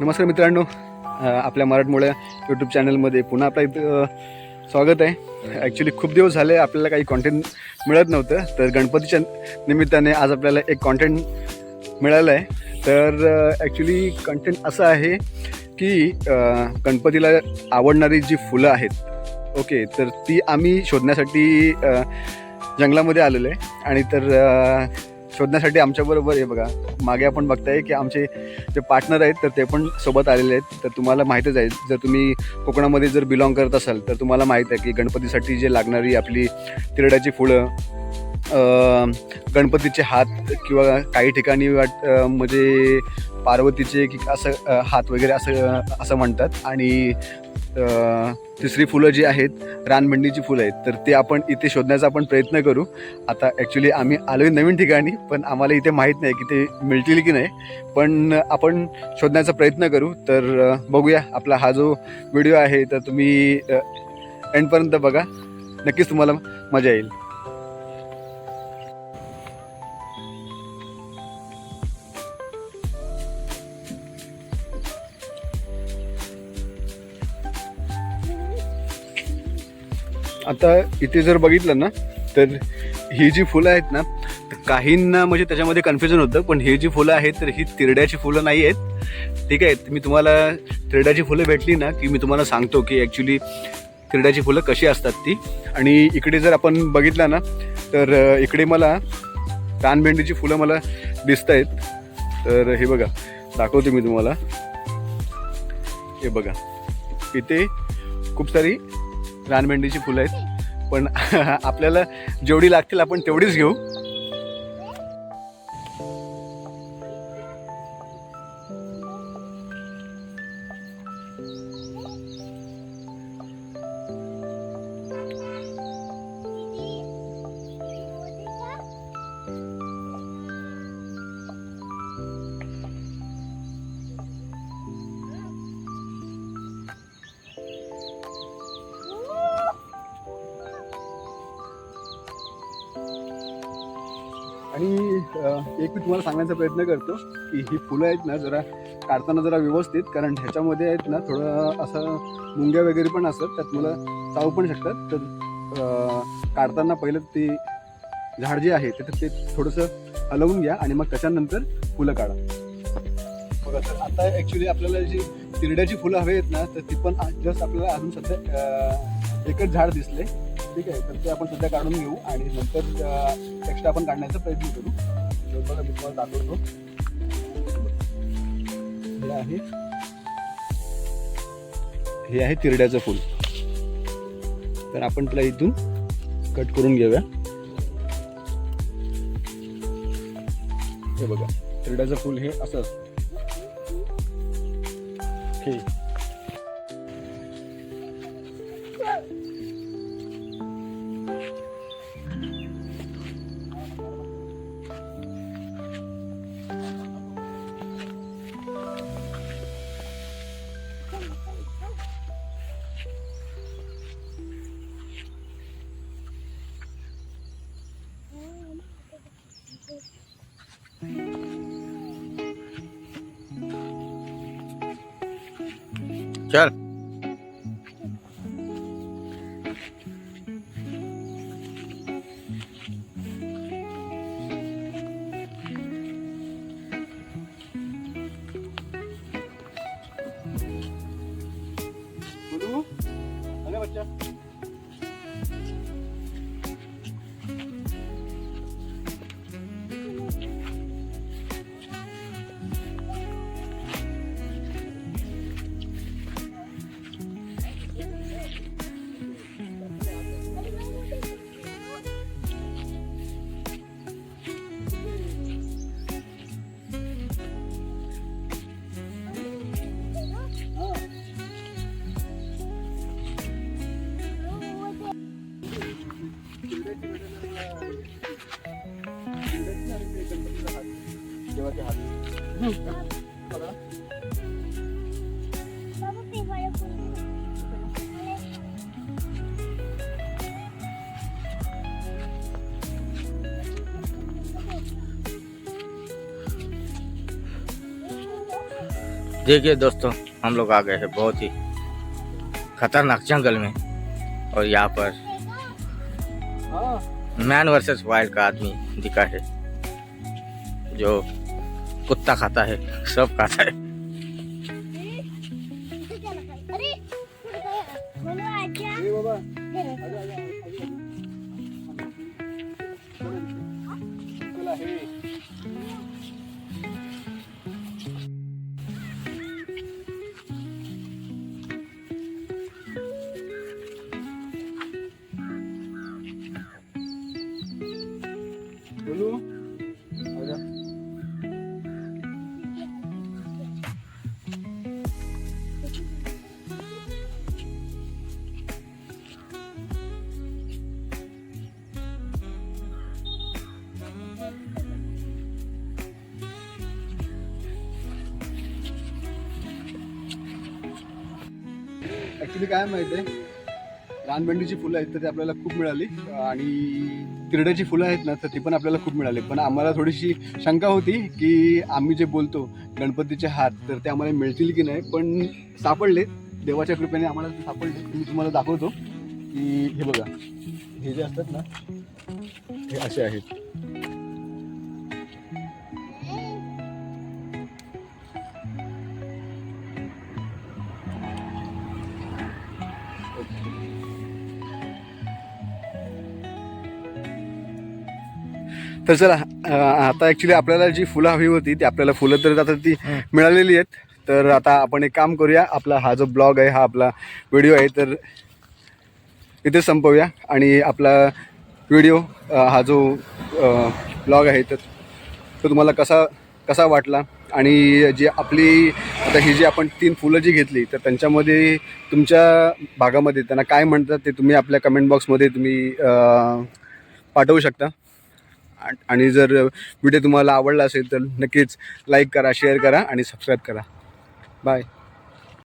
नमस्कार मित्रांनो आपल्या मराठमोळ्या यूट्यूब चॅनलमध्ये पुन्हा आपलं इथं स्वागत आहे. ॲक्च्युली खूप दिवस झाले आपल्याला काही कॉन्टेंट मिळत नव्हतं तर गणपतीच्या निमित्ताने आज आपल्याला एक कॉन्टेंट मिळालं आहे. तर ॲक्च्युली कंटेंट असं आहे की गणपतीला आवडणारी जी फुलं आहेत ओके तर ती आम्ही शोधण्यासाठी जंगलामध्ये आलेलो आहे. आणि तर शोधण्यासाठी आमच्याबरोबर आहे बघा. मागे आपण बघताय की आमचे जे पार्टनर आहेत तर ते पण सोबत आलेले आहेत. तर तुम्हाला माहीतच आहे जर तुम्ही कोकणामध्ये जर बिलॉंग करत असाल तर तुम्हाला माहीत आहे की गणपतीसाठी जे लागणारी आपली तिरड्याची फुलं गणपतीचे हात किंवा काही ठिकाणी वाट म्हणजे पार्वतीचे की असं हात वगैरे असं असं म्हणतात. आणि तिसरी फुलं जी आहेत रानभंडीची फुलं आहेत तर ते आपण इथे शोधण्याचा आपण प्रयत्न करू. आता ॲक्च्युली आम्ही आलो आहे नवीन ठिकाणी पण आम्हाला इथे माहीत नाही की ते मिळतील की नाही. पण आपण शोधण्याचा प्रयत्न करू. तर बघूया आपला हा जो व्हिडिओ आहे तर तुम्ही एंडपर्यंत बघा. नक्कीच तुम्हाला मजा येईल. आता इथे जर बघितलं ना तर ही जी फुलं आहेत ना काहींना म्हणजे त्याच्यामध्ये कन्फ्युजन होतं पण ही जी फुलं आहेत तर ही तिरड्याची फुलं नाही आहेत. ठीक आहे मी तुम्हाला तिरड्याची फुलं भेटली ना की मी तुम्हाला सांगतो की ॲक्च्युली तिरड्याची फुलं कशी असतात ती. आणि इकडे जर आपण बघितलं ना तर इकडे मला रानभेंडीची फुलं मला दिसत आहेत तर हे बघा दाखवतो मी तुम्हाला. हे बघा इथे खूप सारी रानभेंडीची फुलं आहेत. पण आपल्याला जेवढी लागतील आपण तेवढीच घेऊ. आणि एक मी तुम्हाला सांगण्याचा प्रयत्न करतो की ही फुलं आहेत ना जरा काढताना जरा व्यवस्थित कारण ह्याच्यामध्ये आहेत ना थोडं असं मुंग्या वगैरे पण असतात त्यात मला चावू पण शकतात. तर काढताना पहिलं ते झाड जे आहे तर ते थोडंसं हलवून घ्या आणि मग त्याच्यानंतर फुलं काढा. बघा तर आता ॲक्च्युली आपल्याला जी तिरड्याची फुलं हवी आहेत ना तर ती पण जस्ट आपल्याला अजून सध्या एकच झाड दिसले ठीक आहे तर ते आपण सध्या काढून घेऊ आणि नंतर एक्स्ट्रा आपण काढण्याचा प्रयत्न करू. बघा मी तुम्हाला दाखवतो. हे आहे. हे आहे तिरड्याचं फूल. तर आपण तिला इथून कट करून घेऊया. हे बघा तिरड्याचं फूल हे असं. असतं चल Yeah. देखिए दोस्तों हम लोग आ गए हैं बहुत ही खतरनाक जंगल में और यहाँ पर हाँ। मैन वर्सेस वाइल्ड का आदमी दिखा है जो कुत्ता खाता है सब खाता है। बोलो। ॲक्च्युली काय माहिती आहे? रानभेंडीची फुलं आहेत तर ती आपल्याला खूप मिळाली. आणि तिरड्याची फुलं आहेत ना तर ती पण आपल्याला खूप मिळाली. पण आम्हाला थोडीशी शंका होती की आम्ही जे बोलतो गणपतीचे हात तर ते आम्हाला मिळतील की नाही? पण सापडले देवाच्या कृपेने आम्हाला सापडले मी तुम्हाला दाखवतो की हे बघा. हे जे असतात ना हे असे आहेत. तर चला आता ॲक्च्युली आपल्याला जी फुलं हवी होती ती आपल्याला फुलं तर आता ती मिळालेली आहेत. तर आता आपण एक काम करूया आपला हा जो ब्लॉग आहे हा आपला व्हिडिओ आहे तर इथे संपवूया. आणि आपला व्हिडिओ हा जो ब्लॉग आहे तर तो तुम्हाला कसा कसा वाटला? आणि जी आपली आता ही जी आपण तीन फुलं जी घेतली तर त्यांच्यामध्ये तुमच्या भागामध्ये त्यांना काय म्हणतात ते तुम्ही आपल्या कमेंट बॉक्समध्ये तुम्ही पाठवू शकता. आणि जर व्हिडिओ तुम्हाला आवडला असेल तर नक्कीच लाईक करा शेअर करा आणि सबस्क्राईब करा. बाय.